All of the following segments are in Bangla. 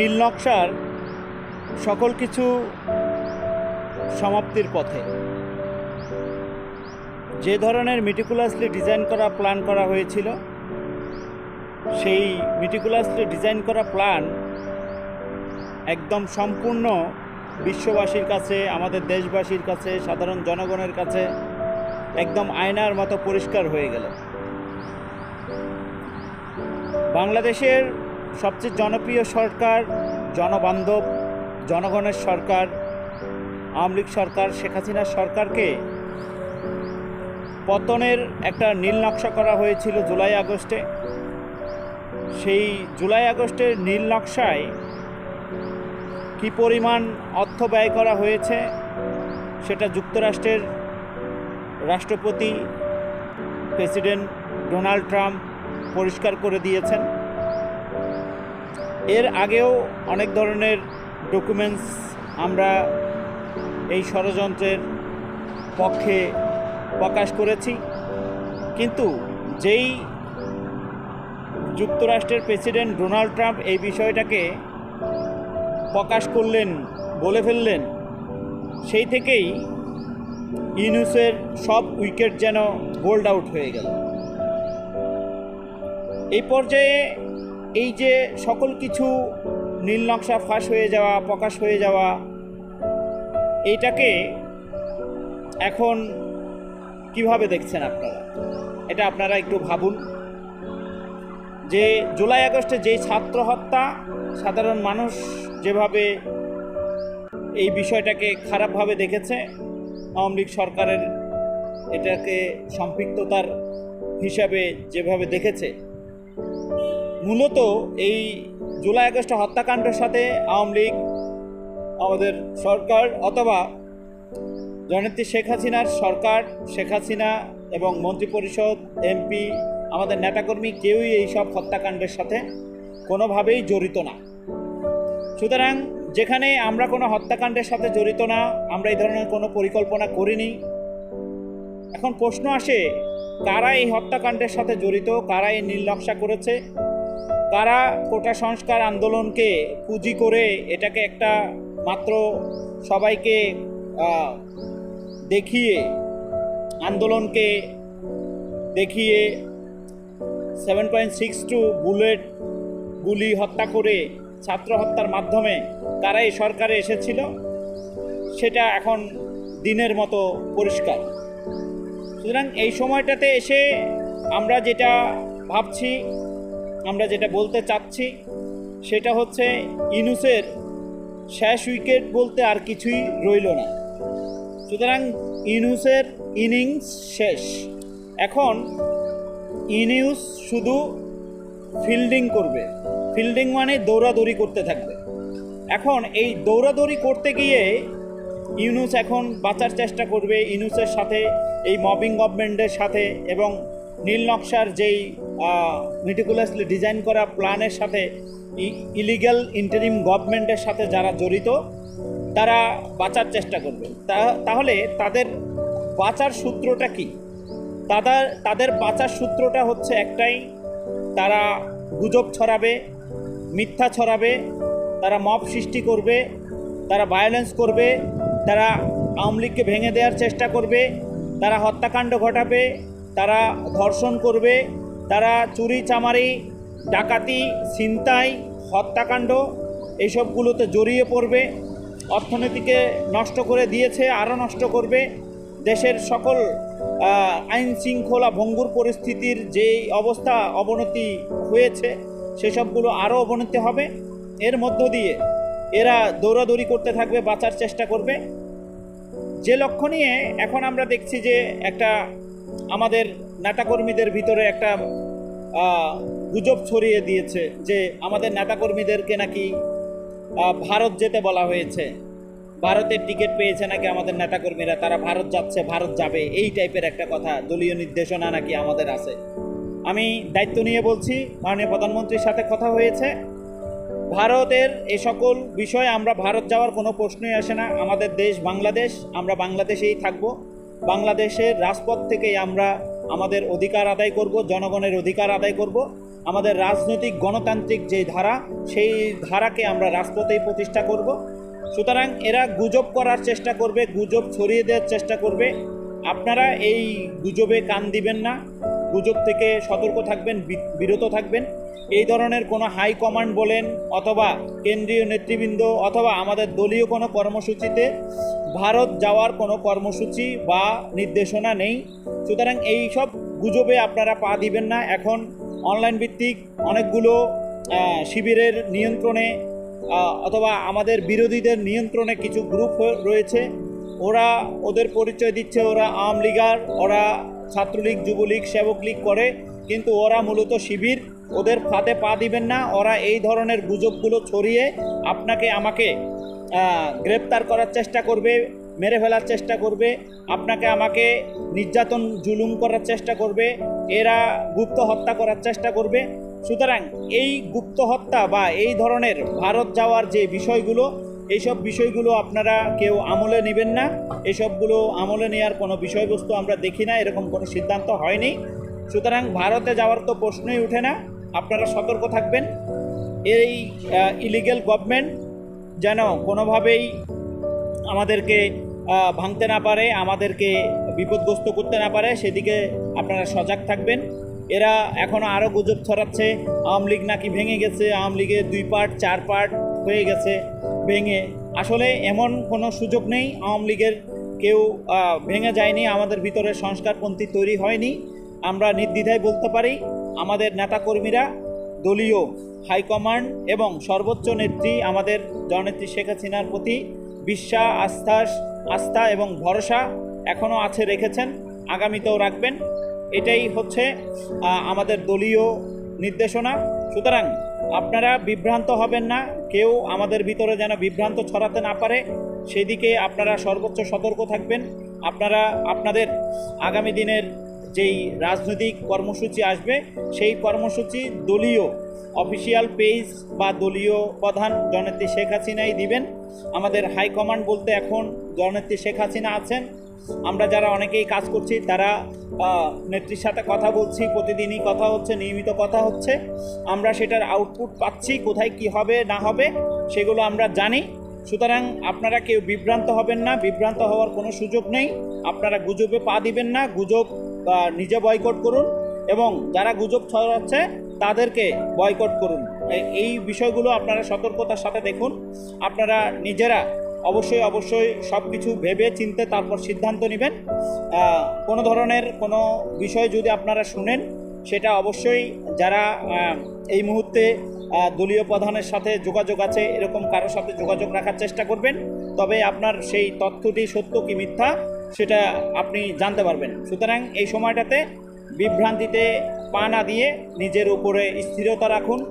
নীল নকশার সকল কিছু সমাপ্তির পথে। যে ধরনের মিটিকুলাসলি ডিজাইন করা প্ল্যান করা হয়েছিল, সেই মিটিকুলাসলি ডিজাইন করা প্ল্যান একদম সম্পূর্ণ বিশ্ববাসীর কাছে, আমাদের দেশবাসীর কাছে, সাধারণ জনগণের কাছে একদম আয়নার মতো পরিষ্কার হয়ে গেল। বাংলাদেশের সবচেয়ে জনপ্রিয় সরকার জনবান্ধব, জনগণের সরকার, আওয়ামী লীগ সরকার, শেখ হাসিনার সরকারকে পতনের একটা নীল নকশা করা হয়েছিল জুলাই আগস্টে। সেই জুলাই আগস্টের নীল নকশায় কি পরিমাণ অর্থ ব্যয় করা হয়েছে, সেটা যুক্তরাষ্ট্রের রাষ্ট্রপতি, প্রেসিডেন্ট ডোনাল্ড ট্রাম্প পরিষ্কার করে দিয়েছেন। এর আগেও অনেক ধরনের ডকুমেন্টস আমরা এই ষড়যন্ত্রের পক্ষে প্রকাশ করেছি। কিন্তু যেই যুক্তরাষ্ট্রের প্রেসিডেন্ট ডোনাল্ড ট্রাম্প এই বিষয়টাকে প্রকাশ করলেন, বলে ফেললেন, সেই থেকেই ইউনুসের সব উইকেট যেন বোল্ড আউট হয়ে গেল। এই পর্যায়ে এই যে সকল কিছু নীল নকশা ফাঁস হয়ে যাওয়া, প্রকাশ হয়ে যাওয়া, এইটাকে এখন কীভাবে দেখছেন আপনারা? এটা আপনারা একটু ভাবুন। যে জুলাই আগস্টে যেই ছাত্র হত্যা, সাধারণ মানুষ যেভাবে এই বিষয়টাকে খারাপভাবে দেখেছে, আওয়ামী লীগ সরকারের এটাকে সম্পৃক্ততার হিসাবে যেভাবে দেখেছে মূলত এই জুলাই আগস্ট হত্যাকাণ্ডের সাথে আওয়ামী লীগ, আমাদের সরকার অথবা জননেত্রী শেখ হাসিনার সরকার, শেখ হাসিনা এবং মন্ত্রিপরিষদ, এমপি, আমাদের নেতাকর্মী কেউই এই সব হত্যাকাণ্ডের সাথে কোনোভাবেই জড়িত না। সুতরাং যেখানে আমরা কোনো হত্যাকাণ্ডের সাথে জড়িত না, আমরা এই ধরনের কোনো পরিকল্পনা করিনি। এখন প্রশ্ন আসে, কারা এই হত্যাকাণ্ডের সাথে জড়িত, কারা এই নীল করেছে? কারা কোটা সংস্কার আন্দোলনকে পুঁজি করে এটাকে একটা মাত্র সবাইকে দেখিয়ে, আন্দোলনকে দেখিয়ে seven point six two bullet গুলি হত্যা করে ছাত্র হত্যার মাধ্যমে কারা এই সরকারে এসেছিল, সেটা এখন দিনের মতো পরিষ্কার। সুতরাং এই সময়টাতে এসে আমরা যেটা ভাবছি আমরা যেটা বলতে চাচ্ছি, সেটা হচ্ছে ইনুসের শেষ উইকেট বলতে আর কিছুই রইল না। সুতরাং ইনুসের ইনিংস শেষ। এখন ইনিউস শুধু ফিল্ডিং করবে। ফিল্ডিং মানে দৌড়াদৌড়ি করতে থাকবে। এখন এই দৌড়াদৌড়ি করতে গিয়ে ইউনুস এখন বাঁচার চেষ্টা করবে। ইউনুসের সাথে, এই মবিং গভর্নমেন্টের সাথে এবং নীল নকশার যেই মিটিকুলাসলি ডিজাইন করা প্ল্যানের সাথে ইলিগাল ইন্টারিম গভর্নমেন্টের সাথে যারা জড়িত, তারা বাঁচার চেষ্টা করবে। তাহলে তাদের বাঁচার সূত্রটা কি? তাদের তাদের বাঁচার সূত্রটা হচ্ছে একটাই, তারা গুজব ছড়াবে, মিথ্যা ছড়াবে, তারা মব সৃষ্টি করবে, তারা ভায়োলেন্স করবে, তারা আওয়ামী লীগকে ভেঙে দেওয়ার চেষ্টা করবে, তারা হত্যাকাণ্ড ঘটাবে, তারা ধর্ষণ করবে তারা চুরি, চামারি, ডাকাতি, ছিনতাই, হত্যাকাণ্ড এইসবগুলোতে জড়িয়ে পড়বে, অর্থনীতিকে নষ্ট করে দিয়েছে, আরও নষ্ট করবে। দেশের সকল আইন শৃঙ্খলা ভঙ্গুর পরিস্থিতির যেই অবস্থা অবনতি হয়েছে, সেসবগুলো আরও অবনতি হবে। এর মধ্য দিয়ে এরা দৌড়াদৌড়ি করতে থাকবে, বাঁচার চেষ্টা করবে। যে লক্ষ্য নিয়ে এখন আমরা দেখছি যে একটা আমাদের নেতাকর্মীদের ভিতরে একটা গুজব ছড়িয়ে দিয়েছে যে আমাদের নেতাকর্মীদেরকে নাকি ভারত যেতে বলা হয়েছে। ভারতের টিকিট পেয়েছে নাকি আমাদের নেতাকর্মীরা? তারা ভারত যাচ্ছে, ভারত যাবে। এই টাইপের একটা কথা, দলীয় নির্দেশনা নাকি আমাদের আছে। আমি দায়িত্ব নিয়ে বলছি, মাননীয় প্রধানমন্ত্রীর সাথে কথা হয়েছে। ভারতের এ সকল বিষয়ে আমরা ভারত যাওয়ার কোনো প্রশ্নই আসে না। আমাদের দেশ বাংলাদেশ, আমরা বাংলাদেশেই থাকব। বাংলাদেশের রাজপথ থেকেই আমরা আমাদের অধিকার আদায় করব, জনগণের অধিকার আদায় করব। আমাদের রাজনৈতিক গণতান্ত্রিক যে ধারা, সেই ধারাকে আমরা রাষ্ট্রতেই প্রতিষ্ঠা করব। সুতরাং এরা গুজব করার চেষ্টা করবে, গুজব ছড়িয়ে দেওয়ার চেষ্টা করবে। আপনারা এই গুজবে কান দিবেন না। গুজব থেকে সতর্ক থাকবেন বিরত থাকবেন। এই ধরনের কোনো হাই কমান্ড বলেন অথবা কেন্দ্রীয় নেতৃবৃন্দ অথবা আমাদের দলীয় কোনো কর্মসূচিতে ভারত যাওয়ার কোনো কর্মসূচি বা নির্দেশনা নেই। সুতরাং এই সব গুজবে আপনারা পা দিবেন না। এখন অনলাইন ভিত্তিক অনেকগুলো শিবিরের নিয়ন্ত্রণে অথবা আমাদের বিরোধীদের নিয়ন্ত্রণে কিছু গ্রুপ রয়েছে। ওরা ওদের পরিচয় দিচ্ছে, ওরা আওয়ামী লীগার, ওরা ছাত্রলীগ, যুবলীগ সেবক লীগ করে, কিন্তু ওরা মূলত শিবির। ওদের ফাঁদে পা দিবেন না, ওরা এই ধরনের গুজবগুলো ছড়িয়ে আপনাকে আমাকে গ্রেপ্তার করার চেষ্টা করবে, মেরে ফেলার চেষ্টা করবে, আপনাকে আমাকে নির্যাতন, জুলুম করার চেষ্টা করবে, এরা গুপ্ত হত্যা করার চেষ্টা করবে। সুতরাং এই গুপ্ত হত্যা বা এই ধরনের ভারত যাওয়ার যে বিষয়গুলো, এইসব বিষয়গুলো আপনারা কেউ আমলে নেবেন না। এসবগুলো আমলে নেওয়ার কোনো বিষয়বস্তু আমরা দেখি না, এরকম কোনো সিদ্ধান্ত হয়নি। সুতরাং ভারতে যাওয়ার তো প্রশ্নই ওঠে না। আপনারা সতর্ক থাকবেন। এই ইলিগেল গভর্নমেন্ট যেন কোনোভাবেই আমাদেরকে ভাঙতে না পারে, আমাদেরকে বিপদগ্রস্ত করতে না পারে, সেদিকে আপনারা সজাগ থাকবেন। এরা এখনও আরও গুজব ছড়াচ্ছে, আওয়ামী লীগ নাকি ভেঙে গেছে, আওয়ামী লীগের দুই পার্ট, চার পার্ট হয়ে গেছে, ভেঙে। আসলে এমন কোনো সুযোগ নেই, আওয়ামী লীগের কেউ ভেঙে যায়নি, আমাদের ভিতরে সংস্কারপন্থী তৈরি হয়নি। আমরা নির্দ্বিধায় বলতে পারি আমাদের নেতাকর্মীরা, দলীয় হাইকমান্ড এবং সর্বোচ্চ নেত্রী আমাদের জননেত্রী শেখ হাসিনার প্রতি বিশ্বাস আস্থা আস্থা এবং ভরসা এখনও আছে রেখেছেন, আগামীতেও রাখবেন। এটাই হচ্ছে আমাদের দলীয় নির্দেশনা। সুতরাং আপনারা বিভ্রান্ত হবেন না, কেউ আমাদের ভিতরে যেন বিভ্রান্ত ছড়াতে না পারে, সেদিকে আপনারা সর্বোচ্চ সতর্ক থাকবেন। আপনারা, আপনাদের আগামী দিনের যেই রাজনৈতিক কর্মসূচি আসবে, সেই কর্মসূচি দলীয় অফিসিয়াল পেজ বা দলীয় প্রধান জননেত্রী শেখ হাসিনাই দিবেন। আমাদের হাইকমান্ড বলতে এখন জননেত্রী শেখ হাসিনা আছেন। আমরা যারা অনেকেই কাজ করছি, তারা নেত্রীর সাথে কথা বলছি, প্রতিদিনই কথা হচ্ছে, নিয়মিত কথা হচ্ছে। আমরা সেটার আউটপুট পাচ্ছি, কোথায় কি হবে, না হবে, সেগুলো আমরা জানি। সুতরাং আপনারা কেউ বিভ্রান্ত হবেন না, বিভ্রান্ত হওয়ার কোনো সুযোগ নেই। আপনারা গুজবে পা দিবেন না, গুজব নিজে বয়কট করুন এবং যারা গুজব ছড়াচ্ছে তাদেরকে বয়কট করুন। এই- বিষয়গুলো আপনারা সতর্কতার সাথে দেখুন। আপনারা নিজেরা অবশ্যই অবশ্যই সব কিছু ভেবে চিনতে তারপর সিদ্ধান্ত নেবেন। কোনো ধরনের কোনো বিষয় যদি আপনারা শুনেন, সেটা অবশ্যই যারা এই মুহূর্তে দলীয় প্রধানের সাথে যোগাযোগ আছে, এরকম কারোর সাথে যোগাযোগ রাখার চেষ্টা করবেন। তবে আপনার সেই তথ্যটি সত্য কি মিথ্যা সেটা আপনি জানতে পারবেন। সুতরাং এই সময়টাতে বিভ্রান্তিতে পা না দিয়ে নিজের উপরে স্থিরতা রাখুন,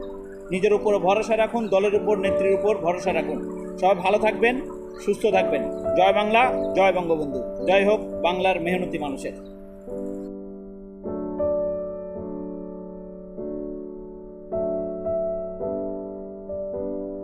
নিজের উপরে ভরসা রাখুন, দলের উপর, নেত্রীর উপর ভরসা রাখুন। সবাই ভালো থাকবেন, সুস্থ থাকবেন। জয় বাংলা, জয় বঙ্গবন্ধু। জয় হোক বাংলার মেহনতি মানুষের।